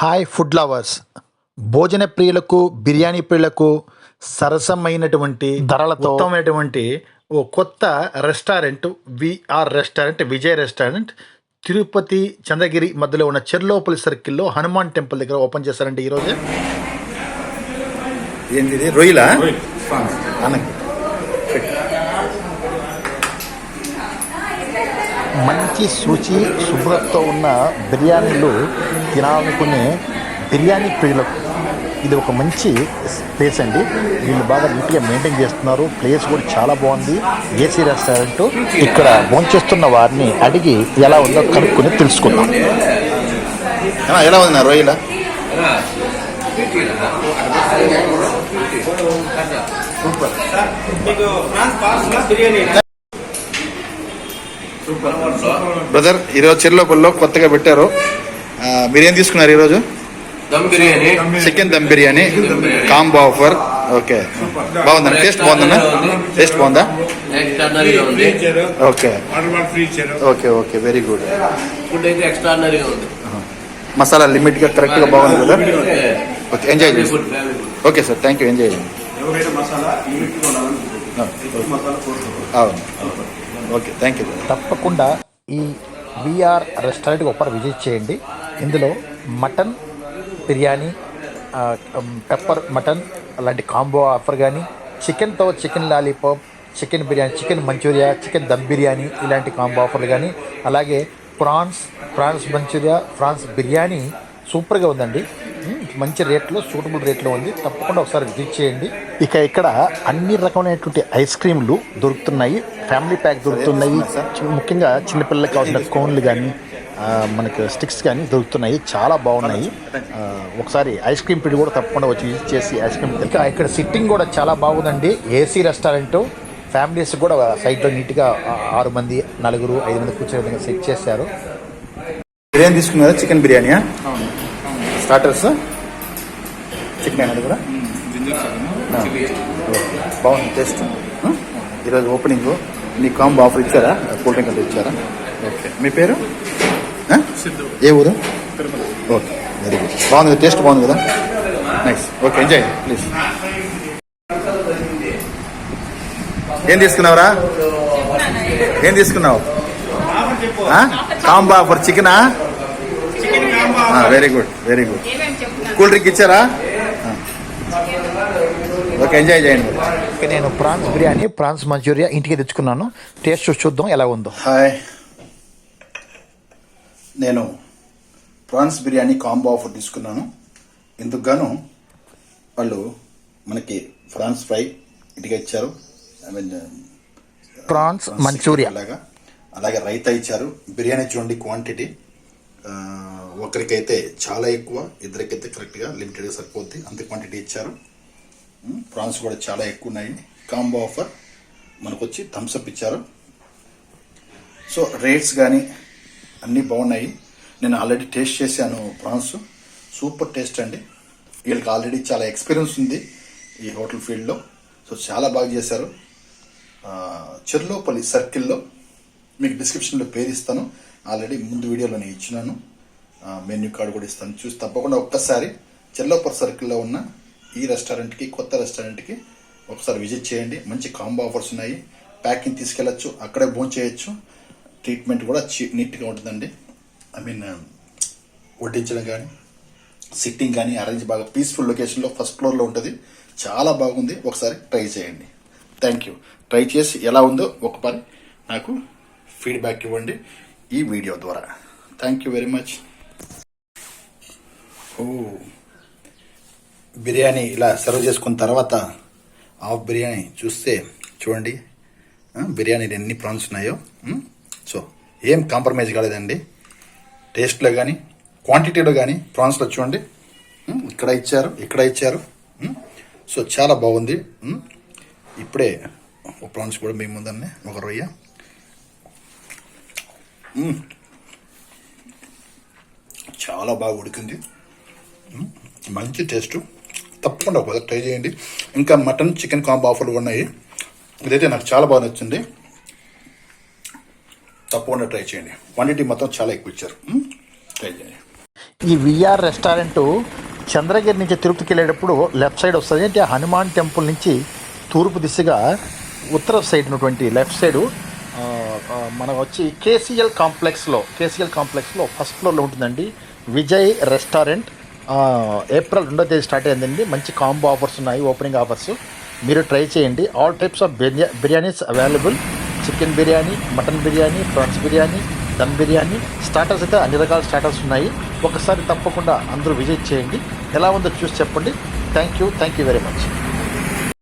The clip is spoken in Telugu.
Hi food lovers. భోజన ప్రియులకు బిర్యానీ ప్రియులకు సరసమైనటువంటి ధరలతో ఉత్తమమైనటువంటి ఓ కొత్త restaurant VR restaurant Vijay restaurant Tirupati Chandragiri మధ్యలో ఉన్న చెర్లోపల్లి సర్కిల్లో హనుమాన్ టెంపుల్ దగ్గర ఓపెన్ చేశారండి ఈరోజు. ఏంది ఇది రొయ్యలా. మంచి శుచి శుభ్రతతో ఉన్న బిర్యానీలు తినాలనుకునే బిర్యానీ ప్రియులకు ఇది ఒక మంచి ప్లేస్ అండి. వీళ్ళు బాగా నీట్గా మెయింటైన్ చేస్తున్నారు. ప్లేస్ కూడా చాలా బాగుంది. ఏసీ రెస్టారెంట్ ఇక్కడ భోంచేస్తున్న వారిని అడిగి ఎలా ఉందో కనుక్కొని తెలుసుకుందాం. ఎలా ఉంది నా రొయ్యల? బిర్యానీ బ్రదర్ ఈరోజు చెర్లోపల్లో కొత్తగా పెట్టారు. మీరు ఏం తీసుకున్నారు ఈరోజు? Dum biryani. Chicken dum biryani. Combo offer. Okay. బాగుందా టేస్ట్ బాగుందా టేస్ట్ బాగుందా? Okay. Okay okay. Very good. Food అయితే ఎక్స్ట్రాడనరీగా ఉంది. మసాలా లిమిట్గా కరెక్ట్గా బాగుంది కదా okay enjoy food okay sir. Thank you enjoy చేయండి. మసాలా మసాలా అవును. ఓకే థ్యాంక్ యూ తప్పకుండా ఈ విఆర్ రెస్టారెంట్కి ఒకసారి విజిట్ చేయండి. ఇందులో మటన్ బిర్యానీ పెప్పర్ మటన్ అలాంటి కాంబో ఆఫర్ కానీ చికెన్తో chicken lollipop chicken biryani chicken manchuria chicken dum biryani ఇలాంటి కాంబో ఆఫర్లు కానీ అలాగే prawns prawns manchuria prawns biryani సూపర్గా ఉందండి. మంచి రేట్లో సూటబుల్ రేట్లో ఉంది. తప్పకుండా ఒకసారి విజిట్ చేయండి. ఇక ఇక్కడ అన్ని రకమైనటువంటి ఐస్ క్రీమ్లు దొరుకుతున్నాయి. ఫ్యామిలీ ప్యాక్ దొరుకుతున్నాయి. ముఖ్యంగా చిన్నపిల్లలకి కావాల్సిన కోన్లు కానీ మనకి స్టిక్స్ కానీ దొరుకుతున్నాయి. చాలా బాగున్నాయి. ఒకసారి ఐస్ క్రీమ్ పిడి కూడా తప్పకుండా వచ్చి విజిట్ చేసి ఐస్ క్రీమ్ ఇక ఇక్కడ సిట్టింగ్ కూడా చాలా బాగుందండి. AC restaurant. ఫ్యామిలీస్ కూడా సైట్లో నీట్గా ఆరు మంది నలుగురు ఐదు మంది కూర్చొని విధంగా సెట్ చేశారు. బిర్యానీ తీసుకున్నారా? చికెన్ బిర్యానీయా? స్టార్టర్స్? చికెన్ అనేది కూడా? బాగుంది టేస్ట్. ఈరోజు ఓపెనింగ్. మీ కాంబో ఆఫర్ ఇచ్చారా? కూల్ డ్రింక్ అంతా ఇచ్చారా? ఓకే. మీ పేరు? ఏ ఊరు? Okay very good. బాగుంది కదా టేస్ట్ బాగుంది కదా? నైస్ ఓకే ఎంజాయ్ ప్లీజ్ ఏం తీసుకున్నావురా? ఏం తీసుకున్నావు? కాంబో ఆఫర్ చికెనా? Very good very good. Cool drink ఇచ్చారా? ఓకే ఎంజాయ్ చేయండి. నేను ప్రాన్స్ బిర్యానీ ప్రాన్స్ మంచూరియా ఇంటికి తెచ్చుకున్నాను. టేస్ట్ చూసి చూద్దాం ఎలా ఉందో. హాయ్. నేను ప్రాన్స్ బిర్యానీ కాంబో ఆఫర్ తీసుకున్నాను. ఇందుకు గాను వాళ్ళు మనకి ఫ్రాన్స్ ఫ్రై ఇంటికి ఇచ్చారు. I mean prawns manchuria. అలాగా అలాగే రైతా ఇచ్చారు. బిర్యానీ చూడండి క్వాంటిటీ. ఒకరికైతే చాలా ఎక్కువ ఇద్దరికైతే కరెక్ట్గా లిమిటెడ్గా సరిపోద్ది. అంత క్వాంటిటీ ఇచ్చారు. ప్రాన్స్ కూడా చాలా ఎక్కువ ఉన్నాయి కాంబో ఆఫర్ మనకు వచ్చి థమ్స్అప్ ఇచ్చారు. సో రేట్స్ కానీ అన్నీ బాగున్నాయి నేను ఆల్రెడీ టేస్ట్ చేశాను ప్రాన్స్. సూపర్ టేస్ట్ అండి. వీళ్ళకి ఆల్రెడీ చాలా ఎక్స్పీరియన్స్ ఉంది ఈ హోటల్ ఫీల్డ్లో. సో చాలా బాగా చేశారు. చెర్లోపల్లి సర్కిల్లో మీకు డిస్క్రిప్షన్లో పేరు ఇస్తాను. ఆల్రెడీ ముందు వీడియోలో నేను ఇచ్చినాను. మెన్యూ కార్డు కూడా ఇస్తాను. చూసి తప్పకుండా ఒక్కసారి చెర్లోపల్లి సర్కిల్లో ఉన్న ఈ రెస్టారెంట్కి కొత్త రెస్టారెంట్కి ఒకసారి విజిట్ చేయండి. మంచి కాంబో ఆఫర్స్ ఉన్నాయి. ప్యాకింగ్ తీసుకెళ్ళచ్చు అక్కడే భోజనం చేయొచ్చు ట్రీట్మెంట్ కూడా చీ నీట్గా ఉంటుందండి. ఐ మీన్ వడ్డించడం కానీ సిట్టింగ్ కానీ అరేంజ్ బాగా పీస్ఫుల్ లొకేషన్లో ఫస్ట్ ఫ్లోర్లో ఉంటుంది. చాలా బాగుంది. ఒకసారి ట్రై చేయండి. Thank you. ట్రై చేసి ఎలా ఉందో ఒకసారి నాకు ఫీడ్బ్యాక్ ఇవ్వండి ఈ వీడియో ద్వారా. Thank you very much. ఓ. బిర్యానీ ఇలా సర్వ్ చేసుకున్న తర్వాత హాఫ్ బిర్యానీ చూస్తే చూడండి బిర్యానీలు ఎన్ని ప్రాన్స్ ఉన్నాయో సో ఏం కాంప్రమైజ్ కాలేదండి. టేస్ట్లో కానీ క్వాంటిటీలో కానీ ప్రాన్స్లో చూడండి. ఇక్కడ ఇచ్చారు ఇక్కడ ఇచ్చారు సో చాలా బాగుంది ఇప్పుడే ఒక ప్రాన్స్ కూడా మేము ఉందండి ఒక రొయ్య. చాలా బాగా ఉడికింది మంచి టేస్ట్ తప్పకుండా ఒకసారి ట్రై చేయండి. ఇంకా మటన్ చికెన్ కాంబో ఆఫర్లు ఉన్నాయి. ఇదైతే నాకు చాలా బాగా నచ్చింది. తప్పకుండా ట్రై చేయండి. క్వాంటిటీ మొత్తం చాలా ఎక్కువ ఇచ్చారు. ట్రై చేయండి. ఈ విఆర్ రెస్టారెంట్ చంద్రగిరి నుంచి తిరుపతికి వెళ్ళేటప్పుడు లెఫ్ట్ సైడ్ వస్తుంది. అంటే హనుమాన్ టెంపుల్ నుంచి తూర్పు దిశగా ఉత్తర సైడ్ ఉన్నటువంటి లెఫ్ట్ సైడు మనం వచ్చి కేసీఎల్ కాంప్లెక్స్లో కేసీఎల్ కాంప్లెక్స్లో ఫస్ట్ ఫ్లోర్లో ఉంటుందండి. విజయ్ రెస్టారెంట్. ఏప్రిల్ రెండో తేదీ స్టార్ట్ అయిందండి. మంచి కాంబో ఆఫర్స్ ఉన్నాయి ఓపెనింగ్ ఆఫర్స్ మీరు ట్రై చేయండి. All types of బిర్యా biryanis available chicken biryani mutton biryani prawns biryani dum biryani starters అయితే అన్ని రకాల స్టార్టర్స్ ఉన్నాయి. ఒకసారి తప్పకుండా అందరూ విజిట్ చేయండి. ఎలా ఉందో చూసి చెప్పండి. Thank you thank you very much